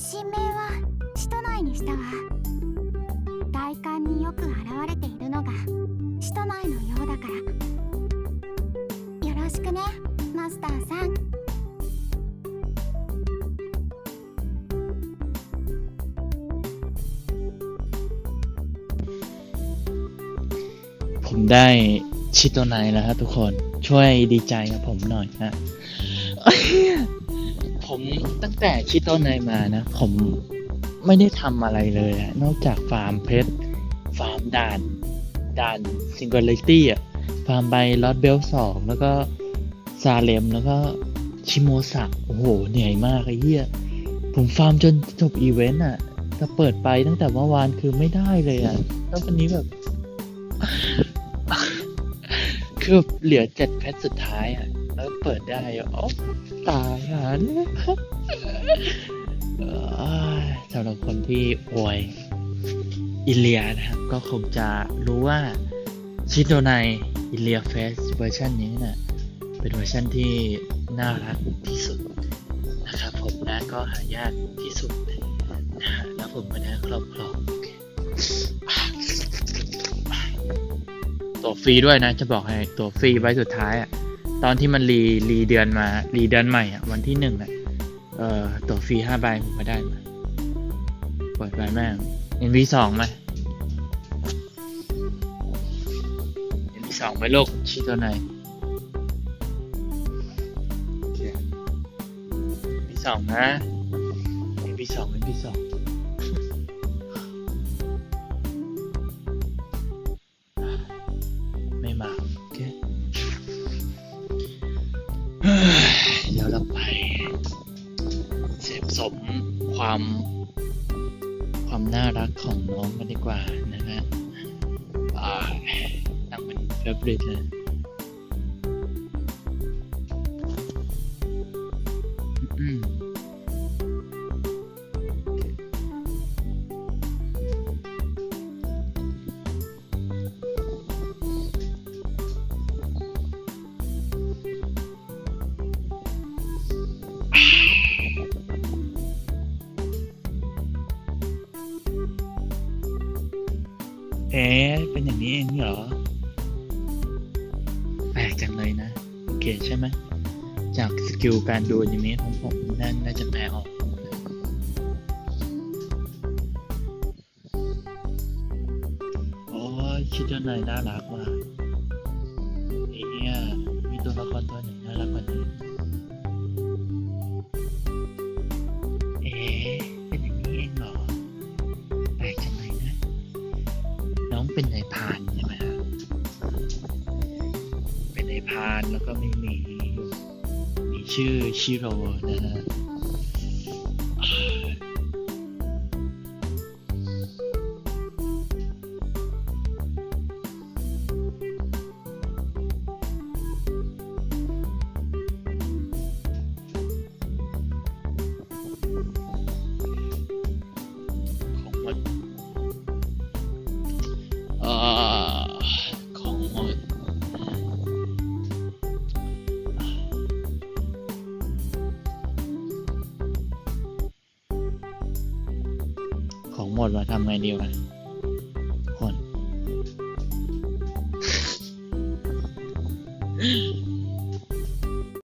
神明は使徒内にしたわ大寒によく現れているのが使徒内のようだからよろしくねマスターさん ผมได้ชิโตไนแล้วครับทุกคนช่วยดีใจกับผมหน่อยฮะเอ้ย ผมตั้งแต่ชิโตไนมานะ ผมไม่ได้ทำอะไรเลยอะนอกจากฟาร์มเพชรฟาร์มด่านด่านซิงเกิลเลตี้อะฟาร์มใบลอตเบลสองแล้วก็ซาเลมแล้วก็ชิโมสะโอ้โห เหนื่อยมากไอ้เหี้ยผมฟาร์มจนจบอีเวนต์อะแต่เปิดไปตั้งแต่เมื่อวานคือไม่ได้เลยอะ แล้ววันนี้แบบ คือเหลือเจ็ดเพชรสุดท้ายอะ แล้วเปิดได้อะอ๋อตายอะเนี่ยเอ้ยสำหรับคนที่อวยอิเลียนะครับ ก็คงจะรู้ว่าชิโดไนอิเลียเฟสเวอร์ชันนี้น่ะเป็นเวอร์ชันที่น่ารักที่สุดนะครับผมนะก็หายากที่สุดนะฮะแล้วผมก็ได้ครอบครองตัวฟรีด้วยนะ จะบอกให้ตัวฟรีไว้สุดท้ายอะ ตอนที่มันรีรีเดือนมารีเดือนใหม่อะวันที่หนึ่งอะเอ่อตัวฟรีห้าใบผมก็ได้มาเปิดไปแม่ง NV สองไหม NV สองไหมลูกชื่อตัวไหน NV สองนะ NV สอง NV สอง สพสมความความน่ารักของน้องกันดีกว่านะฮะอ่าตั้งเป็นเฟรนด์เลย เอ๊เป็นอย่างนี้เองเหรอ แปลกจังเลยนะ โอเคใช่ไหม จากสกิลการดูอนิเมะของผมนั่นน่าจะแปลออกโอ้ยคิดว่าหน่อยน่ารักว่ะเอียมีตัวละครตัวไหนน่ารักกว่านี้ องเป็นนายพานใช่ไหมครับเป็นนายพานแล้วก็ไม่มีมีชื่อชิโร่นะฮะ อของหมดของหมดมาทำไงดีวะ